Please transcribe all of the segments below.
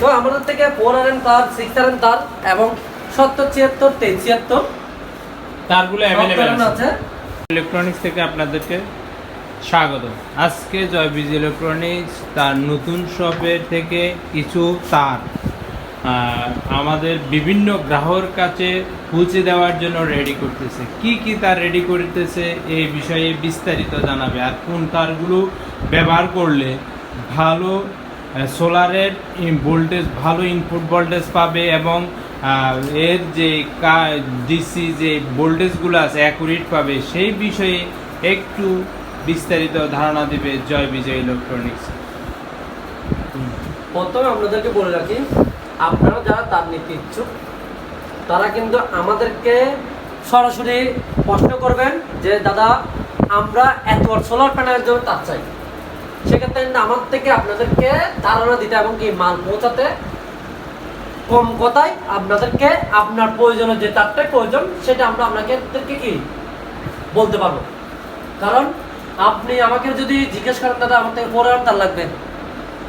তো আমাদের থেকে ফোর আর এম তার সিক্স আর এম তার এবং সত্তর ছিয়াত্তর তেইশ ছিয়াত্তর তারগুলো অ্যাভেলেবেল আছে। ইলেকট্রনিক্স থেকে আপনাদেরকে স্বাগত। আজকে জয় জয়বিজ ইলেকট্রনিক্স তার নতুন শপের থেকে কিছু তার আমাদের বিভিন্ন গ্রাহকের কাছে পৌঁছে দেওয়ার জন্য রেডি করতেছে। কি কি তার রেডি করতেছে এই বিষয়ে বিস্তারিত জানাবে। আর কোন তারগুলো ব্যবহার করলে ভালো সোলারের ভোল্টেজ, ভালো ইনপুট ভোল্টেজ পাবে এবং এর যে ডিসি যে ভোল্টেজগুলো আছে অ্যাকুরেট পাবে, সেই বিষয়ে একটু বিস্তারিত ধারণা দিবে জয় বিজয় ইলেকট্রনিক্স প্রথমে আপনাদেরকে বলে রাখি, আপনারা যারা তার নিতে ইচ্ছুক, তারা কিন্তু আমাদেরকে সরাসরি প্রশ্ন করবেন যে, দাদা, আমরা এত সোলার প্যানেলের জন্য তার চাই। সেক্ষেত্রে কিন্তু আমার থেকে আপনাদেরকে ধারণা দিতে এবং কি মাল পৌঁছাতে কম কথায় আপনাদেরকে আপনার প্রয়োজনের যে তারটাই প্রয়োজন, সেটা আমরা আপনাকে কি বলতে পারব? কারণ আপনি আমাকে যদি জিজ্ঞেস করেন, দাদা, আমার থেকে ফোর তার লাগবে?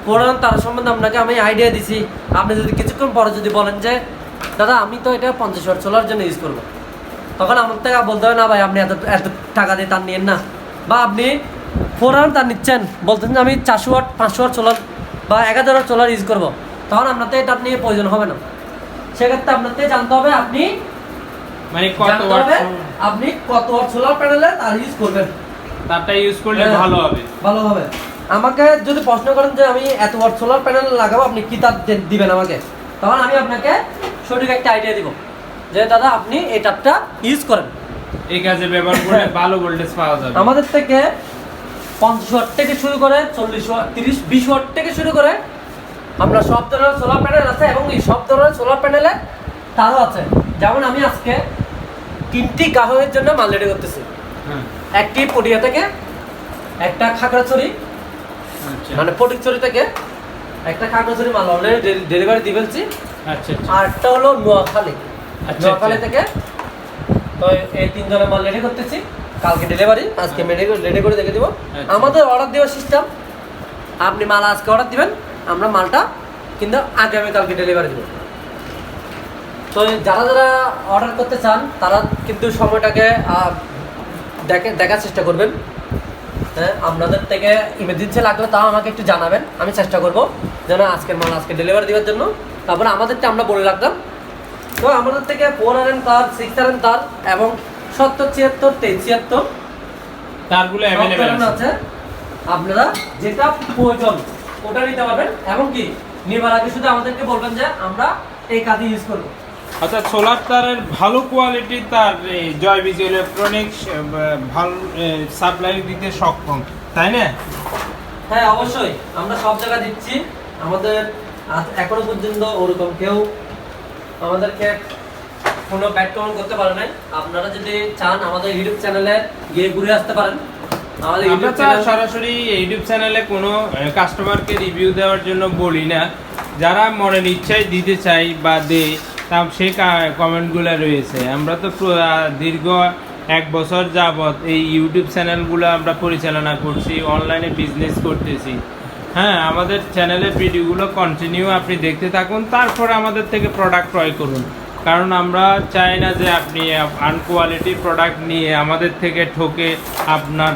ফোর তার সম্বন্ধে আপনাকে আমি আইডিয়া দিছি। আপনি যদি কিছুক্ষণ পরে যদি বলেন যে, দাদা, আমি তো এটা পঞ্চাশ ওয়াট সোলার জন্য ইউজ করব। তখন আমার থেকে বলতে হবে না, ভাই, আপনি এত এত টাকা দিয়ে তার নিয়েন না। বা আপনি ফোর তার নিচ্ছেন। বলতেন যে আমি চারশো ওয়াট পাঁচশো ওয়াট সোলার বা এক হাজার ওয়াট সোলার ইউজ করব। তখন আপনার তো এটা নিয়ে প্রয়োজন হবে না। সেক্ষেত্রে আপনার জানতে হবে আপনি মানে কত ওয়াট আপনি কত ওয়াট সোলার প্যানেলে তার ইউজ করবেন। তারটা ইউজ করলে হ্যাঁ। ভালো হবে। ভালো হবে। আমাকে যদি প্রশ্ন করেন যে আমি এত ওয়াট সোলার প্যানেল লাগাবো আপনি কি তার দিবেন আমাকে? তখন আমি আপনাকে সঠিক একটা আইডিয়া দিব যে দাদা আপনি এই ইউজ করেন। এই কাজে ব্যবহার করলে ভালো ভোল্টেজ পাওয়া যাবে। আমাদের থেকে পঞ্চাশ ওয়াট থেকে শুরু করে চল্লিশ ওয়াট তিরিশ বিশ ওয়াট থেকে শুরু করে আমরা সব ধরনের সোলার প্যানেল আছে এবং এই সব ধরনের সোলার প্যানেলে তারও আছে। যেমন আমি আজকে তিনটি গ্রাহকের জন্য মাল রেডি করতেছি। একটি পটিয়া থেকে একটা খাগড়াছড়ি আচ্ছা। মানে ফটিকছড়ি থেকে একটা খাগড়াছড়ি মাল অলরেডি ডেলিভারি দিয়ে ফেলছি। আচ্ছা আচ্ছা। হলো নোয়াখালী। নোয়াখালী। থেকে তো এই তিনজনের মাল রেডি করতেছি। কালকে ডেলিভারি আজকে রেডি করে দেখে দিব। আচ্ছা। আমাদের অর্ডার দেওয়ার সিস্টেম আপনি মাল আজকে অর্ডার দিবেন আমরা মালটা কিন্তু আগামী কালকে ডেলিভারি দেবো। তো যারা যারা অর্ডার করতে চান তারা কিন্তু সময়টাকে দেখে দেখার চেষ্টা করবেন। হ্যাঁ আপনাদের থেকে ইমার্জেন্সি লাগলে তাও আমাকে একটু জানাবেন আমি চেষ্টা করব যেন আজকের মাল আজকে ডেলিভারি দেওয়ার জন্য। তারপরে আমাদেরটা আমরা বলে রাখলাম। তো আমাদের থেকে ফোর আর এম তার সিক্স আর এম তার এবং সত্তর ছিয়াত্তর তেইশ ছিয়াত্তর। তারগুলো অ্যাভেলেবেল আছে। আপনারা যেটা প্রয়োজন ওটা নিতে পারবেন। এবং কি নেবার আগে শুধু আমাদেরকে বলবেন যে আমরা এই কাজে ইউজ করব। আচ্ছা সোলার তারের ভালো কোয়ালিটির তার জয় বিজ ইলেকট্রনিক্স ভালো সাপ্লাই দিতে সক্ষম তাই না? হ্যাঁ অবশ্যই। আমরা সব জায়গায় দিচ্ছি। আমাদের এখনও পর্যন্ত ওরকম কেউ আমাদেরকে কোনো ব্যাড কমেন্ট করতে পারে নাই। আপনারা যদি চান আমাদের ইউটিউব চ্যানেলে গিয়ে ঘুরে আসতে পারেন। আমরা সরাসরি ইউটিউব চ্যানেলে কোনো কাস্টমারকে রিভিউ দেওয়ার জন্য বলি না। যারা মনের ইচ্ছায় দিতে চাই বা দেয় তা সেই কমেন্টগুলো রয়েছে। আমরা তো দীর্ঘ এক বছর যাবৎ এই ইউটিউব চ্যানেলগুলো আমরা পরিচালনা করছি অনলাইনে বিজনেস করতেছি। হ্যাঁ আমাদের চ্যানেলের ভিডিওগুলো কন্টিনিউ আপনি দেখতে থাকুন তারপরে আমাদের থেকে প্রোডাক্ট ক্রয় করুন। কারণ আমরা চাই না যে আপনি আনকোয়ালিটি প্রোডাক্ট নিয়ে আমাদের থেকে ঠকে আপনার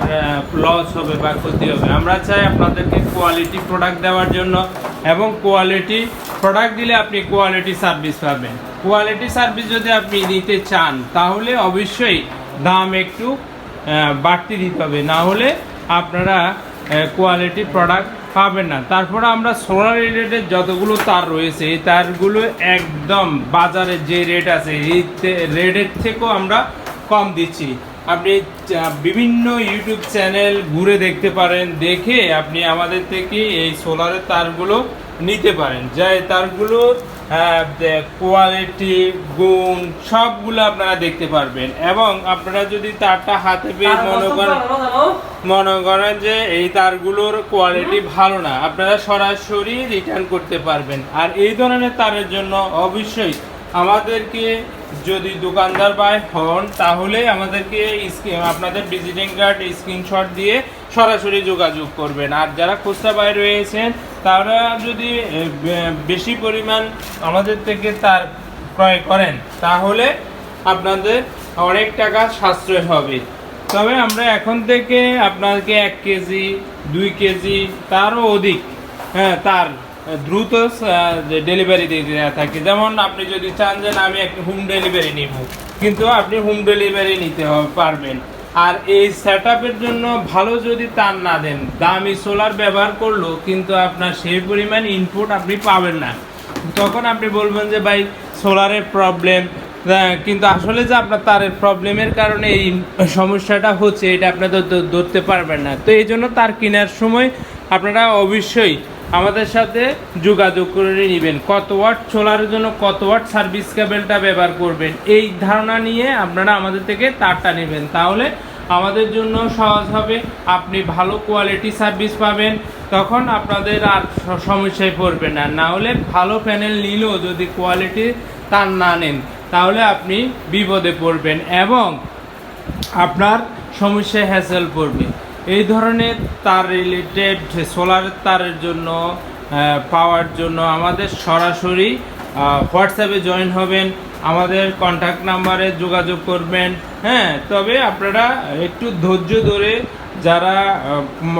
লস হবে বা ক্ষতি হবে। আমরা চাই আপনাদেরকে কোয়ালিটি প্রোডাক্ট দেওয়ার জন্য এবং কোয়ালিটি প্রোডাক্ট দিলে আপনি কোয়ালিটি সার্ভিস পাবেন। কোয়ালিটি সার্ভিস যদি আপনি নিতে চান, তাহলে অবশ্যই দাম একটু বাড়তি দিতে হবে। না হলে আপনারা কোয়ালিটি প্রোডাক্ট পাবেন না। তারপরে আমরা সোলার রিলেটেড যতগুলো তার রয়েছে, এই তারগুলো একদম বাজারে যে রেট আছে, এই রেটের থেকেও আমরা কম দিচ্ছি। আপনি বিভিন্ন ইউটিউব চ্যানেল ঘুরে দেখতে পারেন, দেখে আপনি আমাদের থেকে এই সোলারের তারগুলো নিতে পারেন। যা এই তারগুলোর কোয়ালিটি গুণ সবগুলো আপনারা দেখতে পারবেন। এবং আপনারা যদি তারটা হাতে পেয়ে মনে করেন? মনে করেন যে এই তারগুলোর কোয়ালিটি ভালো না আপনারা সরাসরি রিটার্ন করতে পারবেন। আর এই ধরনের তারের জন্য অবশ্যই আমাদেরকে যদি দোকানদার বাই হন তাহলে আমাদেরকে আপনাদের ভিজিটিং কার্ড স্ক্রিনশট দিয়ে সরাসরি যোগাযোগ করবেন। আর যারা খুচরা বাই রয়েছেন তারা যদি বেশি পরিমাণ আমাদের থেকে তার ক্রয় করেন, তাহলে আপনাদের অনেক টাকা সাশ্রয় হবে। তবে আমরা এখন থেকে আপনাকে এক কেজি, দুই কেজি, তারও অধিক হ্যাঁ তার দ্রুত ডেলিভারি দিয়ে থাকি। যেমন আপনি যদি চান যে আমি একটা হোম ডেলিভারি নিব, কিন্তু আপনি হোম ডেলিভারি নিতে পারবেন। আর এই সেট জন্য ভালো যদি তার না দেন, দামি সোলার ব্যবহার করল, কিন্তু আপনার সেই পরিমাণ ইনপুট আপনি পাবেন না। তখন আপনি বলবেন যে, ভাই সোলারের প্রবলেম কিন্তু আসলে যে আপনার তারের প্রবলেমের কারণে এই সমস্যাটা হচ্ছে, এটা আপনাদের ধরতে পারবেন না। তো এই জন্য তার কেনার সময় আপনারা অবশ্যই আমাদের সাথে যোগাযোগ করে নেবেন। কত ওয়াট সোলারের জন্য কত ওয়াট সার্ভিস কেবেলটা ব্যবহার করবেন? এই ধারণা নিয়ে আপনারা আমাদের থেকে তারটা নেবেন। তাহলে আমাদের জন্য সহজ হবে। আপনি ভালো কোয়ালিটি সার্ভিস পাবেন। তখন আপনাদের আর সমস্যায় পড়বে না। না হলে ভালো প্যানেল নিলেও যদি কোয়ালিটি তার না নেন, তাহলে আপনি বিপদে পড়বেন এবং আপনার সমস্যায় হ্যাসেল পড়বে। এই ধরনের তার রিলেটেড সোলার তারের জন্য পাওয়ার জন্য আমাদের সরাসরি হোয়াটসঅ্যাপে জয়েন হবেন, আমাদের কন্ট্যাক্ট নাম্বারে যোগাযোগ করবেন হ্যাঁ? তবে আপনারা একটু ধৈর্য ধরে যারা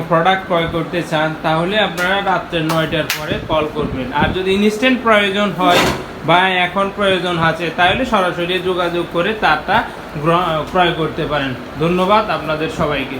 প্রোডাক্ট ক্রয় করতে চান, তাহলে আপনারা রাত্রে নয়টার পরে কল করবেন। আর যদি ইনস্ট্যান্ট প্রয়োজন হয় বা এখন প্রয়োজন আছে, তাহলে সরাসরি যোগাযোগ করে তারটা ক্রয় করতে পারেন। ধন্যবাদ আপনাদের সবাইকে।